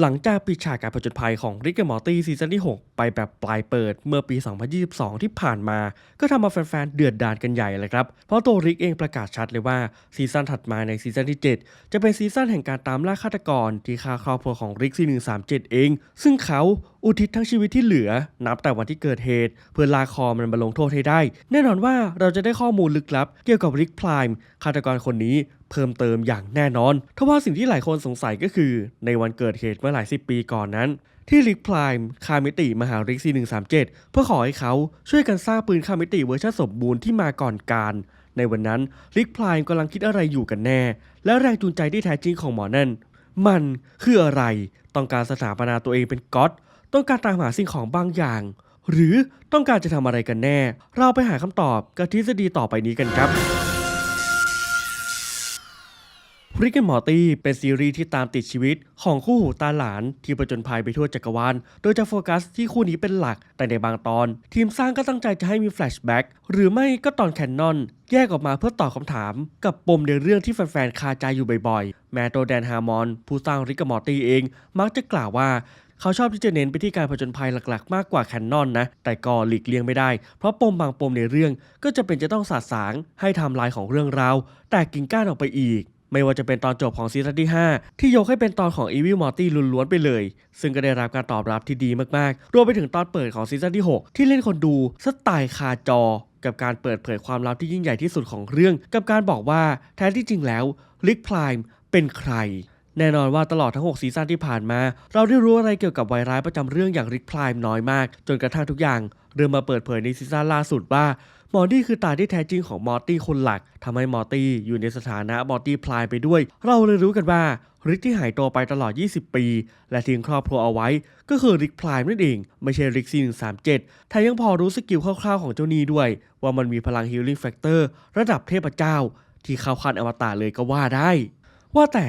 หลังจากปิดฉากการผจญภัยของริกเกอร์มอร์ตี้ซีซั่นที่ 6 ไปแบบปลายเปิดเมื่อปี 2022 ที่ผ่านมา ก็ทำมาแฟนๆ เดือดดานกันใหญ่เลยครับ เพราะตัวริกเองประกาศชัดเลยว่าซีซั่นถัดมาในซีซั่นที่ 7 จะเป็นซีซั่นแห่งการตามล่าฆาตกรที่ฆ่าครอบครัวของริก4137 เอง ซึ่งเขา อุทิศทั้งชีวิตที่เหลือ นับแต่วันที่เกิดเหตุ เพื่อลากคอมันมาลงโทษให้ได้ แน่นอนว่าเราจะได้ข้อมูลลึกลับ เกี่ยวกับริกพลายม์ฆาตกรคนนี้เพิ่มเติมอย่างแน่นอนทว่าสิ่งที่หลายคนสงสัยก็คือ ในวันเกิดเหตุเมื่อหลายสิบปีก่อนนั้น ที่ริกพลายม์คามิติมหาริกซี137 เพื่อขอให้เขาช่วยกันสร้างปืนคามิติเวอร์ชันสมบูรณ์ที่มาก่อนการในวันนั้นริกพลาย์กำลังคิดอะไรอยู่กันแน่ และแรงจูงใจที่แท้จริงของหมอนั่น มันคืออะไร ต้องการสถาปนาตัวเองเป็นก๊อต ต้องการตามหาสิ่งของบางอย่าง หรือต้องการจะทำอะไรกันแน่ เราไปหาคำตอบกับทฤษฎีต่อไปนี้กันครับริก and มอร์ตี้เป็นซีรีส์ที่ตามติดชีวิตของคู่หูตาหลาน ที่ประจนภัยไปทั่วจักรวาล โดยจะโฟกัสที่คู่นี้เป็นหลัก แต่ในบางตอน ทีมสร้างก็ตั้งใจจะให้มีแฟลชแบ็กหรือไม่ก็ตอนแคนนอน แยกออกมาเพื่อตอบคำถาม กับปมในเรื่องที่แฟนๆ คาใจอยู่บ่อยๆ แมตัวแดนฮาร์มอน ผู้สร้างริก and มอร์ตี้เอง มักจะกล่าวว่า เขาชอบที่จะเน้นไปที่การผจญภัยหลักๆ มากกว่าแคนนอนนะ แต่ก็หลีกเลี่ยงไม่ได้ เพราะปมบางปมในเรื่องก็จะเป็นจะต้องสาดสางให้ไทำลายของเรื่องราว แต่กิ่งก้านออกไปอีก ไม่ว่าจะเป็นตอนจบของซีซั่นที่ 5 ที่ยกให้เป็นตอนของ Evil Morty ล้วนๆไปเลย ซึ่งก็ได้รับการตอบรับที่ดีมากๆ รวมไปถึงตอนเปิดของซีซั่นที่ 6 ที่เล่นคนดูสไตล์คาจอ กับการเปิดเผยความลับที่ยิ่งใหญ่ที่สุดของเรื่อง กับการบอกว่าแท้ที่จริงแล้วลิกพลายม์เป็นใคร แน่นอนว่าตลอดทั้ง 6 ซีซั่นที่ผ่านมา เราได้รู้อะไรเกี่ยวกับไวรัสประจำเรื่องอย่างริกพลายม์น้อยมาก จนกระทั่งทุกอย่าง เริ่มมาเปิดเผยในซีซั่นล่าสุดว่ามอร์ตี้คือตาที่แท้จริงของมอร์ตี้คนหลักทำให้มอร์ตี้อยู่ในสถานะมอร์ตี้พลายไปด้วย เราเลยรู้กันว่าริกที่หายตัวไปตลอด 20 ปี และทิ้งครอบครัวเอาไว้ ก็คือริกพลายนั่นเอง ไม่ใช่ริกซี137แถมยังพอรู้สกิลคร่าวๆของเจ้านี้ด้วย ว่ามันมีพลังฮิลลิ่งแฟกเตอร์ระดับเทพเจ้า ที่เข้าคันอวตารเลยก็ว่าได้ ว่าแต่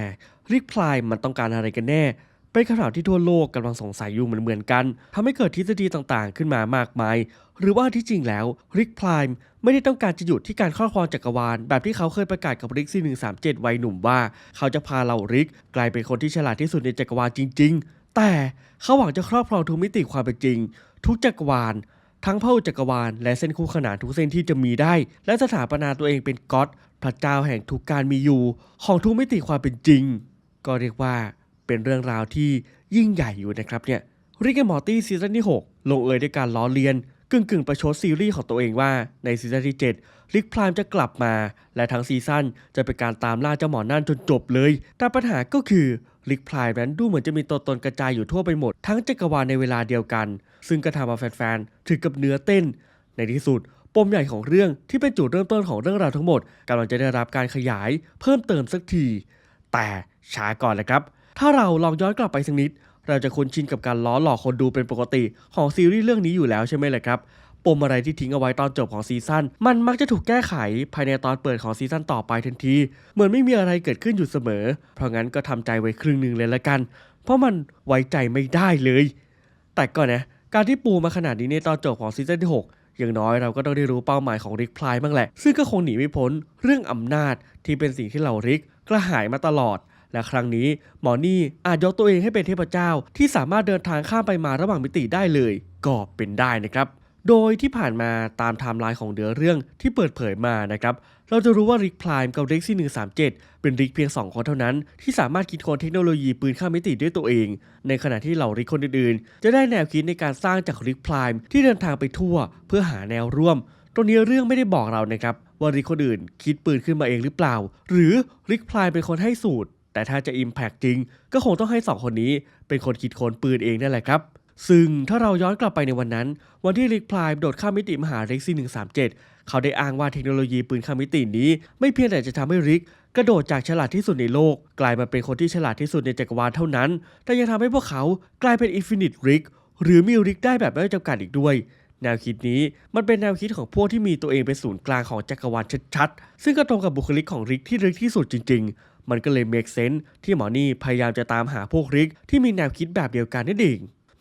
ริกพลายมันต้องการอะไรกันแน่ เป็นคำถามที่ทั่วโลกกำลังสงสัยอยู่เหมือนๆกันทำให้เกิดทฤษฎีต่างๆ ขึ้นมามากมาย หรือว่าที่จริงแล้วริกพลายไม่ได้ต้องการจะหยุดที่การครอบครองจักรวาล แบบที่เขาเคยประกาศกับริกซี137วัยหนุ่มว่า เขาจะพาเราริก กลายเป็นคนที่ฉลาดที่สุดในจักรวาลจริง ๆ แต่เขาหวังจะครอบครองทุกมิติความเป็นจริง ทุกจักรวาลทั้งพหุจักรวาลและเส้นคู่ขนานทุกเส้นที่จะมีได้ และสถาปนาตัวเองเป็นก็อดพระเจ้าแห่งทุกการมีอยู่ ของทุกมิติความเป็นจริง ก็เรียกว่าเป็นเรื่องราวที่ยิ่งใหญ่อยู่นะครับเนี่ยริกแอนมอร์ตี้ซีซั่นที่ 6 ลงเอยด้วยการล้อเลียน กึ่งกึ่งประชดซีรีส์ของตัวเองว่าในซีซั่นที่ 7 ริกพลามจะกลับมา และทั้งซีซั่นจะเป็นการตามล่าเจ้าหมอนั่นจนจบเลย แต่ปัญหาก็คือริกพลายนั้นดูเหมือนจะมีตัวตนกระจายอยู่ทั่วไปหมด ทั้งจักรวาลในเวลาเดียวกัน ซึ่งก็ทำเอาแฟนๆถึงกับเนื้อเต้น ในที่สุดปมใหญ่ของเรื่องที่เป็นจุดเริ่มต้นของเรื่องราวทั้งหมดกำลังจะได้รับการขยายเพิ่มเติมสักที แต่ช้าก่อนเลยครับ ถ้าเราลองย้อนกลับไปสักนิด เราจะคุ้นชินกับการล้อหลอกคนดูเป็นปกติของซีรีส์เรื่องนี้อยู่แล้วใช่ไหมล่ะครับปมอะไรที่ทิ้งเอาไว้ตอนจบของซีซั่นมันมักจะถูกแก้ไขภายในตอนเปิดของซีซั่นต่อไปทันที เหมือนไม่มีอะไรเกิดขึ้นอยู่เสมอ เพราะงั้นก็ทำใจไว้ครึ่งหนึ่งเลยละกัน เพราะมันไว้ใจไม่ได้เลย แต่ก็นะ การที่ปูมาขนาดนี้ในตอนจบของซีซั่นที่ 6 อย่างน้อยเราก็ต้องได้รู้เป้าหมายของริกพลายบ้างแหละ ซึ่งก็คงหนีไม่พ้นเรื่องอำนาจที่เป็นสิ่งที่เราริกกระหายมาตลอด และครั้งนี้หมอนี่อาจยกตัวเองให้เป็นเทพเจ้า ที่สามารถเดินทางข้ามไปมาระหว่างมิติได้เลย ก็เป็นได้นะครับ โดยที่ผ่านมาตามไทม์ไลน์ของเดือเรื่องที่เปิดเผยมานะครับ เราจะรู้ว่าริกพลายกับริกซี่137เจ็ดเป็นริกเพียง 2 คนเท่านั้น ที่สามารถคิดค้นเทคโนโลยีปืนข้ามมิติด้วยตัวเอง ในขณะที่เหล่าริกคนอื่นๆ จะได้แนวคิดในการสร้างจากริกพลายที่เดินทางไปทั่ว เพื่อหาแนวร่วม ตรงนี้เรื่องไม่ได้บอกเรานะครับว่าริกคนอื่น คิดปืนขึ้นมาเองหรือเปล่า หรือริกพลายเป็นคนให้สูตรแต่ถ้าจะ Impact จริง ก็คงต้องให้สองคนนี้เป็นคนคิดค้นปืนเองนั่นแหละครับ ซึ่งถ้าเราย้อนกลับไปในวันนั้น วันที่ริกพลายโดดข้ามมิติมาหาริกซี137 เขาได้อ้างว่าเทคโนโลยีปืนข้ามมิตินี้ ไม่เพียงแต่จะทำให้ริกกระโดดจากฉลาดที่สุดในโลก กลายมาเป็นคนที่ฉลาดที่สุดในจักรวาลเท่านั้น แต่ยังทำให้พวกเขากลายเป็นอินฟินิตริกหรือมีริกได้แบบไม่จำกัดอีกด้วยแนวคิดนี้มันเป็นแนวคิดของพวกที่มีตัวเองเป็นศูนย์กลางของจักรวาลชัดๆ ซึ่งก็ตรงกับบุคลิกของริกที่ริกที่สุดจริง ๆ มันก็เลยเมคเซนที่หมอนี่พยายามจะตามหาพวกริกที่มีแนวคิดแบบเดียวกันนั่นเอง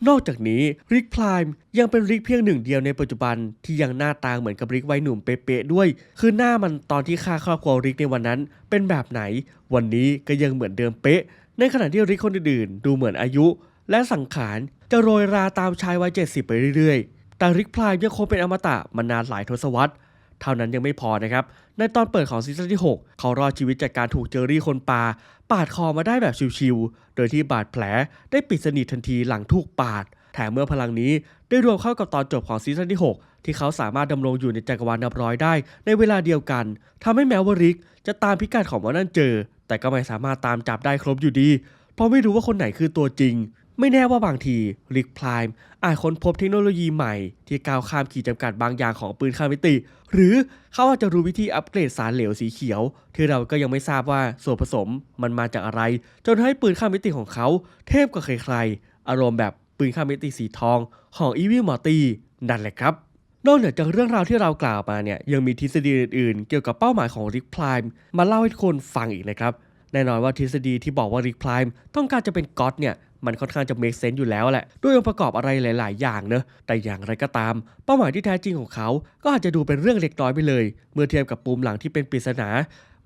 นอกจากนี้ริกพลายยังเป็นริกเพียงหนึ่งเดียวในปัจจุบันที่ยังหน้าตาเหมือนกับริกวัยหนุ่มเป๊ะๆด้วย คือหน้ามันตอนที่ฆ่าครอบครัวริกในวันนั้น เป็นแบบไหน วันนี้ก็ยังเหมือนเดิมเป๊ะ ในขณะที่ริกคนอื่นๆดูเหมือนอายุ และสังขารจะโรยราตามชายวัย70ไปเรื่อยๆ แต่ริกพลายยังคงเป็นอมตะมานานหลายทศวรรษ เท่านั้นยังไม่พอนะครับ ในตอนเปิดของซีซั่นที่ 6 เขารอดชีวิตจากการถูกเจอรี่คนปา ปาดคอมาได้แบบชิวๆ โดยที่บาดแผลได้ปิดสนิททันทีหลังถูกปาด แถมเมื่อพลังนี้ได้รวมเข้ากับตอนจบของซีซั่นที่ 6 ที่เขาสามารถดำรงอยู่ในจักรวาลนับร้อยได้ในเวลาเดียวกันทำให้แม้ว่าริกจะตามพิกัดของมันนั่นเจอ แต่ก็ไม่สามารถตามจับได้ครบอยู่ดี เพราะไม่รู้ว่าคนไหนคือตัวจริง ไม่แน่ว่าบางทีริกพลายอาจค้นพบเทคโนโลยีใหม่ ที่ก้าวข้ามขีดจำกัดบางอย่างของปืนข้ามมิติ หรือเขาอาจจะรู้วิธีอัปเกรดสารเหลวสีเขียว ที่เราก็ยังไม่ทราบว่าส่วนผสมมันมาจากอะไร จนให้ปืนข้ามมิติของเขา เทพกว่าใครๆอารมณ์แบบปืนข้ามมิติสีทองของอีวิลมอร์ตีนั่นแหละครับนอกเหนือจากเรื่องราวที่เรากล่าวมาเนี่ยยังมีทฤษฎีอื่นๆ เกี่ยวกับเป้าหมายของริกพลายมาเล่าให้ทุกคนฟังอีกนะครับแน่นอนว่าทฤษฎีที่บอกว่าริกพลายต้องการจะเป็นก็อดเนี่ย มันค่อนข้างจะเมคเซนต์อยู่แล้วแหละ ด้วยองค์ประกอบอะไรหลาย ๆ อย่างเนอะแต่อย่างไรก็ตาม เป้าหมายที่แท้จริงของเขา ก็อาจจะดูเป็นเรื่องเล็กน้อยไปเลย เมื่อเทียบกับปูมหลังที่เป็นปริศนา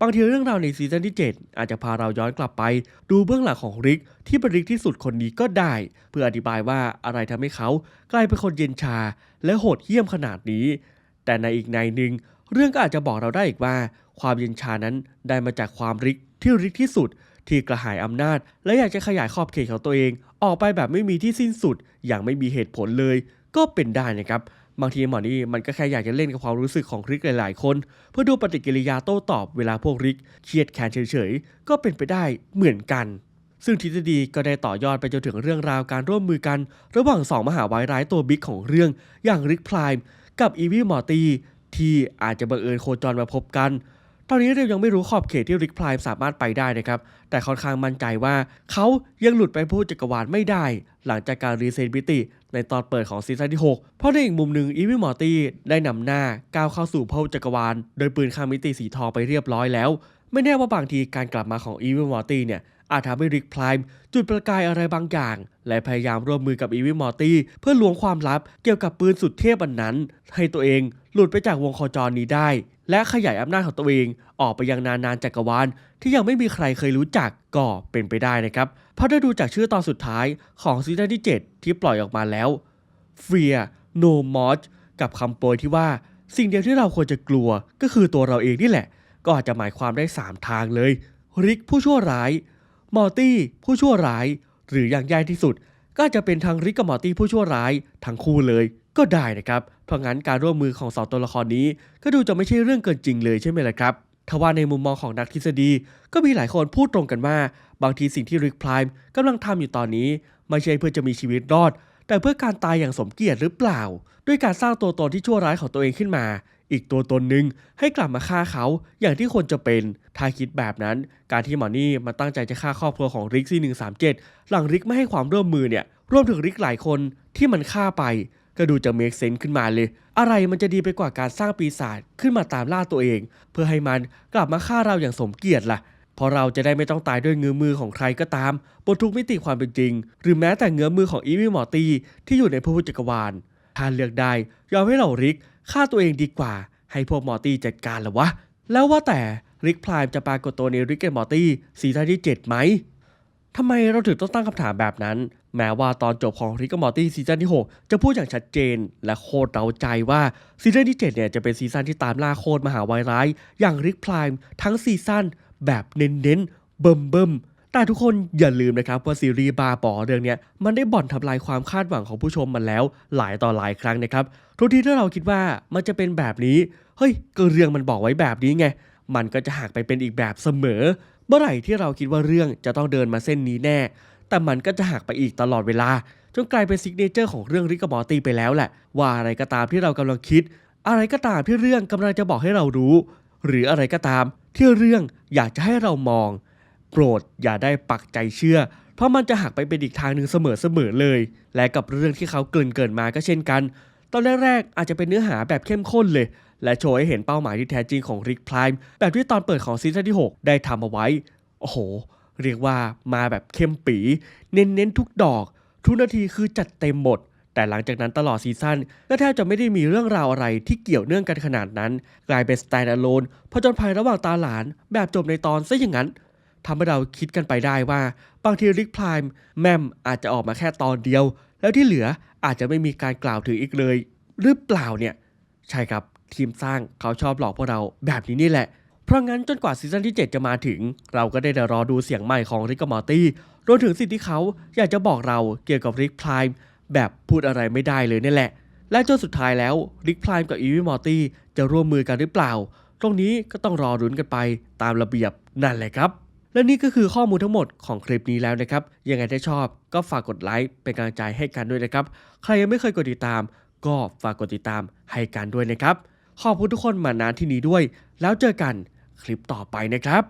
บางทีเรื่องราวในซีซั่นที่ 7 อาจจะพาเราย้อนกลับไป ดูเบื้องหลังของริกที่เป็นริกที่สุดคนนี้ก็ได้ เพื่ออธิบายว่าอะไรทำให้เขากลายเป็นคนเย็นชา และโหดเหี้ยมขนาดนี้ แต่ในอีกในหนึ่งเรื่องก็อาจจะบอกเราได้อีกว่า ความเย็นชานั้นได้มาจากความริกที่ริกที่สุด ที่กระหายอำนาจ และอยากจะขยายขอบเขตของตัวเอง ออกไปแบบไม่มีที่สิ้นสุด อย่างไม่มีเหตุผลเลย ก็เป็นได้นะครับบางทีหมอนี่มันก็แค่อยากจะเล่นกับความรู้สึกของริกหลาย ๆ คน เพื่อดูปฏิกิริยาโต้ตอบเวลาพวกริกเครียดแค้นเฉย ๆ ก็เป็นไปได้เหมือนกัน ซึ่งทฤษฎีก็ได้ต่อยอดไปจนถึงเรื่องราวการร่วมมือกัน ระหว่างสองมหาวายร้ายตัวบิ๊กของเรื่อง อย่างริกพลายกับอีวีมอร์ตีที่อาจจะบังเอิญโคจรมาพบกัน ตอนนี้เรายังไม่รู้ขอบเขตที่ริกพลายสามารถไปได้นะครับ แต่ค่อนข้างมั่นใจว่าเขายังหลุดไปพูดจักรวาลไม่ได้ หลังจากการรีเซ็ตบิติในตอนเปิดของซีซั่นที่ 6 เพราะในอีกมุมหนึ่งอีวิมอร์ตี้ได้นำหน้าก้าวเข้าสู่พูดจักรวาล โดยปืนข้ามมิติสีทองไปเรียบร้อยแล้ว ไม่แน่ว่าบางทีการกลับมาของอีวิมอร์ตี้เนี่ย อาจทำให้ริกพลายจุดประกายอะไรบางอย่าง และพยายามร่วมมือกับอีวิมอร์ตี้เพื่อลวงความลับเกี่ยวกับปืนสุดเทพอันนั้น ให้ตัวเองหลุดไปจากวงโคจรนี้ได้ และขยายอำนาจของตัวเองออกไปยังนานานจักรวาลที่ยังไม่มีใครเคยรู้จักก็เป็นไปได้นะครับเพราะได้ดูจากชื่อตอนสุดท้ายของซีซั่นที่ 7 ที่ปล่อยออกมาแล้ว Fear No More กับคำโปรยที่ว่าสิ่งเดียวที่เราควรจะกลัวก็คือตัวเราเองนี่แหละ ก็อาจจะหมายความได้ 3 ทางเลย ริกผู้ชั่วร้าย มอร์ตี้ผู้ชั่วร้าย หรืออย่างแย่ที่สุด ก็จจะเป็นทั้งริกกับมอร์ตี้ผู้ชั่วร้ายทั้งคู่เลยก็ได้นะครับ เพราะงั้นการร่วมมือของสองตัวละครนี้ ก็ดูจะไม่ใช่เรื่องเกินจริงเลยใช่ไหมล่ะครับทว่าในมุมมองของนักทฤษฎีก็มีหลายคนพูดตรงกันว่า บางทีสิ่งที่ริกพลายกำลังทำอยู่ตอนนี้ ไม่ใช่เพื่อจะมีชีวิตรอด แต่เพื่อการตายอย่างสมเกียรติหรือเปล่า ด้วยการสร้างตัวตนที่ชั่วร้ายของตัวเองขึ้นมา อีกตัวตนหนึ่งให้กลับมาฆ่าเขาอย่างที่ควรจะเป็นถ้าคิดแบบนั้น การที่หมอนี่มาตั้งใจจะฆ่าครอบครัวของริกซี่137 หลังริกไม่ให้ความร่วมมือเนี่ยรวมถึงริกหลายคนที่มันฆ่าไป ก็ดูจะเมคเซน s ์ขึ้นมาเลย อะไรมันจะดีไปกว่าการสร้างปีศาจขึ้นมาตามล่าตัวเอง เพื่อให้มันกลับมาฆ่าเราอย่างสมเกียรติล่ะพราะเราจะได้ไม่ต้องตายด้วยเงื้อมือของใครก็ตามบนทุกมิติความเป็นจริง หรือแม้แต่เงื้อมือของอีวิมอร์ตีที่อยู่ในพระพุทธจักรวาลถ้าเลือกได้ยอมให้เราริก ฆ่าตัวเองดีกว่า ให้พวกมอร์ตี้จัดการหรอวะ แล้วว่าแต่ริกพลายจะปรากฏตัวในริกแอนมอร์ตี้ซีซั่นที่ 7 ไหมทำไมเราถึงต้องตั้งคำถามแบบนั้น แม้ว่าตอนจบของริกมอร์ตี้ซีซั่นที่ 6 จะพูดอย่างชัดเจน และโคตรเราใจว่าซีซั่นที่ 7 เนี่ยจะเป็นซีซั่นที่ตามล่าโคตรมหาวายร้าย อย่างริกพลายทั้งซีซั่นแบบเน้นๆเบิ่มๆ แต่ทุกคนอย่าลืมนะครับว่าซีรีส์บาปอเรื่องนี้มันได้บ่อนทำลายความคาดหวังของผู้ชมมันแล้ว หลายต่อหลายครั้งนะครับทุกทีถ้าเราคิดว่ามันจะเป็นแบบนี้เฮ้ยก็เรื่องมันบอกไว้แบบนี้ไงมันก็จะหักไปเป็นอีกแบบเสมอ เมื่อไหร่ที่เราคิดว่าเรื่องจะต้องเดินมาเส้นนี้แน่ แต่มันก็จะหักไปอีกตลอดเวลาจนกลายเป็นซิกเนเจอร์ของเรื่องริกกับมอตี้ไปแล้วแหละ ว่าอะไรก็ตามที่เรากำลังคิด อะไรก็ตามที่เรื่องกำลังจะบอกให้เรารู้ หรืออะไรก็ตามที่เรื่องอยากจะให้เรามอง โปรดอย่าได้ปักใจเชื่อ เพราะมันจะหักไปเป็นอีกทางหนึ่งเสมอๆเลย และกับเรื่องที่เขาเกินเกินมาก็เช่นกัน ตอนแรกๆอาจจะเป็นเนื้อหาแบบเข้มข้นเลย และโชว์ให้เห็นเป้าหมายที่แท้จริงของริกพลายแบบที่ตอนเปิดของซีซั่นที่ 6 ได้ทำเอาไว้ โอ้โห เรียกว่ามาแบบเข้มปี เน้นๆทุกดอก ทุกนาทีคือจัดเต็มหมดแต่หลังจากนั้นตลอดซีซั่นก็แทบจะไม่ได้มีเรื่องราวอะไรที่เกี่ยวเนื่องกันขนาดนั้น กลายเป็นสแตนด์อะโลนผจญภัยระหว่างตาหลาน แบบจบในตอนซะอย่างนั้น ทำให้เราคิดกันไปได้ว่า บางทีริกพลายแมมอาจจะออกมาแค่ตอนเดียว แล้วที่เหลืออาจจะไม่มีการกล่าวถึงอีกเลย หรือเปล่าเนี่ย ใช่ครับทีมสร้างเขาชอบหลอกพวกเราแบบนี้นี่แหละ เพราะงั้นจนกว่าซีซั่นที่ 7 จะมาถึง เราก็ได้แต่รอดูเสียงใหม่ของริกกมอร์ตี้รวมถึงสิ่งที่เขาอยากจะบอกเราเกี่ยวกับริกพลายแบบพูดอะไรไม่ได้เลยนี่แหละ และจนสุดท้ายแล้วริกพลายกับอีวิมอร์ตี้จะร่วมมือกันหรือเปล่า ตรงนี้ก็ต้องรอรุ้นกันไปตามระเบียบนั่นแหละครับ และนี่ก็คือข้อมูลทั้งหมดของคลิปนี้แล้วนะครับ ยังไงถ้าชอบก็ฝากกดไลค์เป็นกำลังใจให้กันด้วยนะครับ ใครยังไม่เคยกดติดตาม ก็ฝากกดติดตามให้กันด้วยนะครับ ขอบคุณทุกคนมานานที่นี้ด้วย แล้วเจอกันคลิปต่อไปนะครับ